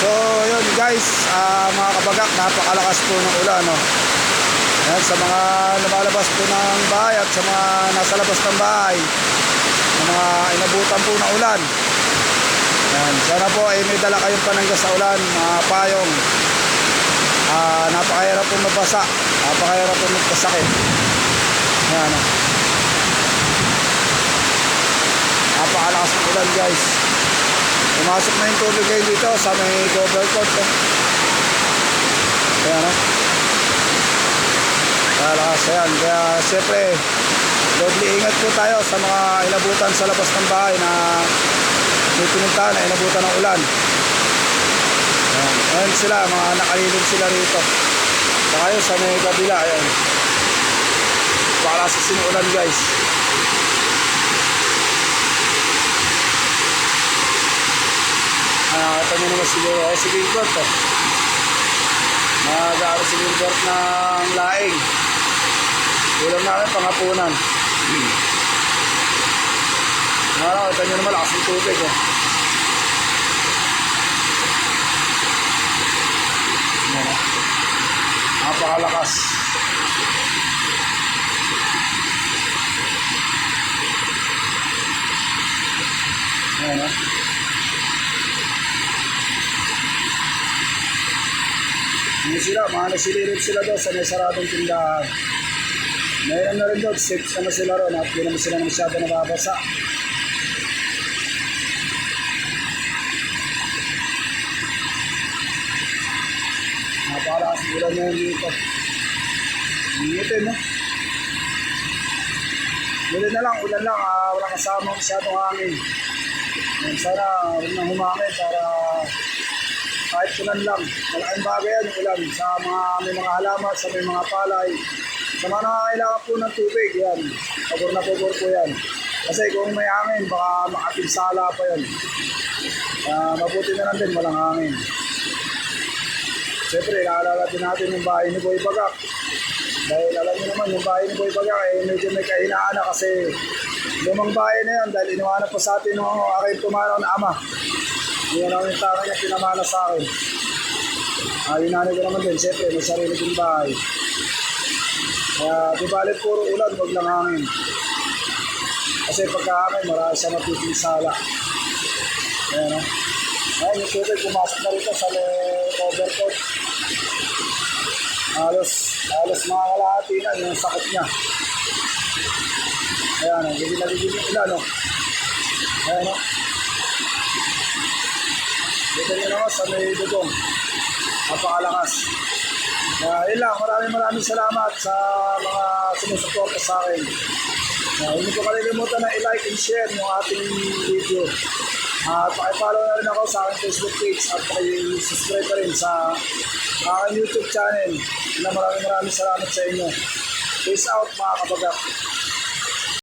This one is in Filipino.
So, yun guys, ah, mga kabagak, napakalakas po ng ulan. No? Yan, sa mga lumalabas po ng bahay at sa mga nasa labas ng bahay, ng mga inabutan po ng ulan. Yan, sana po ay may dala kayong panangga sa ulan, mga payong. Ah, napakahirap po mabasa, napakahirap po magkasakit. Yan, no? napakalakas ng ulan guys. Pumasok na yung tubig ngayon dito sa may cover court. Eh. Ayan, no? Kalakas, ayan. Kaya, siyempre, doble ingat po tayo sa mga inabutan sa labas ng bahay na may pinuntahan na inabutan ng ulan. Ayan, ayan sila, mga nakalilog sila rito. Yun, sa may kabila, ayan. Para sa sinuulan guys. Nakakita nyo naman siguro ako si Gilbert eh. Nag-aaral si Gilbert ng laing. Ulam namin pangapunan. Hmm. Nakakita nyo naman lakas ng tubig eh. Yan, eh. Napakalakas. Ano sila, mga sila daw sa may saradong tindahan. Mayroon na rin daw, safe naman sila ron at di naman sila masyado nababasa. Napakalakas ng ulan ngayon dito. Ingitin, no? Muli na lang, ulan lang, ah, walang kasama masyadong hangin. Sana huwag nang humangin para kahit ulan lang. Malaking bagay yan yung ulan sa mga may mga halaman, sa may mga palay. Sa mga nangangailangan po ng tubig, yan. Pabor na pabor po yan. Kasi kung may hangin, baka makapinsala pa yan. Ah, mabuti na lang din, walang hangin. Siyempre, naalala din natin yung bahay ni Boy Bagak. Dahil alam niyo naman, yung bahay ni Boy Bagak, eh, medyo may kahinaan na kasi lumang bahay na yan dahil iniwanan pa sa atin ng aking tumanaw na ama. Yun ang yung tama niya pinamana sa akin. Ah, yung nanay ko naman din, siyempre, may sarili din bahay. Kaya, di bali puro ulan, wag lang hangin. Kasi pagka hangin, marami siya mapipinsala. Ayan, no? Ayun, yung tubig, pumasok na rito sa overcoat. Halos, halos mga kalahati na yung sakit niya. Ayan, no? Gigil na gigil yung ulan, no? Ayan, no? Dito nyo naman sa may dugong. Napakalakas. Kaya yun lang, maraming maraming salamat sa mga sumusuporta sa akin. Uh, hindi ko kalilimutan na i-like and share yung ating video. At pakipollow na rin ako sa aking Facebook page at pakisubscribe pa rin sa aking YouTube channel. Na maraming maraming salamat sa inyo. Peace out mga kabagak.